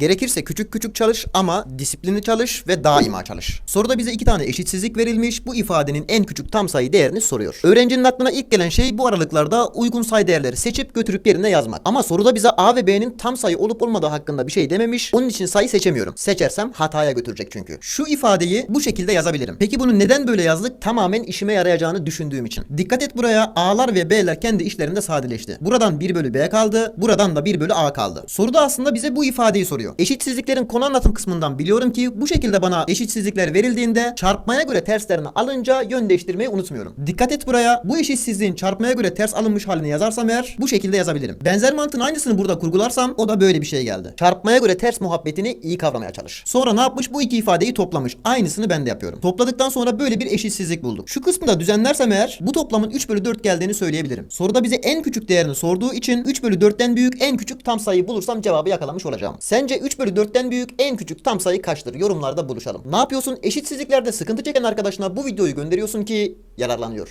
Gerekirse küçük küçük çalış ama disiplinli çalış ve daima çalış. Soruda bize iki tane eşitsizlik verilmiş. Bu ifadenin en küçük tam sayı değerini soruyor. Öğrencinin aklına ilk gelen şey bu aralıklarda uygun sayı değerleri seçip götürüp yerine yazmak. Ama soruda bize A ve B'nin tam sayı olup olmadığı hakkında bir şey dememiş. Onun için sayı seçemiyorum. Seçersem hataya götürecek çünkü. Şu ifadeyi bu şekilde yazabilirim. Peki bunu neden böyle yazdık? Tamamen işime yarayacağını düşündüğüm için. Dikkat et buraya A'lar ve B'ler kendi işlerinde sadeleşti. Buradan 1 bölü B kaldı. Buradan da 1 bölü A kaldı. Soruda aslında bize bu ifadeyi soruyor. Eşitsizliklerin konu anlatım kısmından biliyorum ki bu şekilde bana eşitsizlikler verildiğinde çarpmaya göre terslerini alınca yön değiştirmeyi unutmuyorum. Dikkat et buraya. Bu eşitsizliğin çarpmaya göre ters alınmış halini yazarsam eğer bu şekilde yazabilirim. Benzer mantığın aynısını burada kurgularsam o da böyle bir şey geldi. Çarpmaya göre ters muhabbetini iyi kavramaya çalış. Sonra ne yapmış? Bu iki ifadeyi toplamış. Aynısını ben de yapıyorum. Topladıktan sonra böyle bir eşitsizlik bulduk. Şu kısmı da düzenlersem eğer bu toplamın 3 bölü 4 geldiğini söyleyebilirim. Soruda bize en küçük değerini sorduğu için 3 bölü 4'ten büyük en küçük tam sayıyı bulursam cevabı yakalamış olacağım. Sence 3 bölü 4'ten büyük en küçük tam sayı kaçtır? Yorumlarda buluşalım. Ne yapıyorsun? Eşitsizliklerde sıkıntı çeken arkadaşına bu videoyu gönderiyorsun ki yararlanıyor.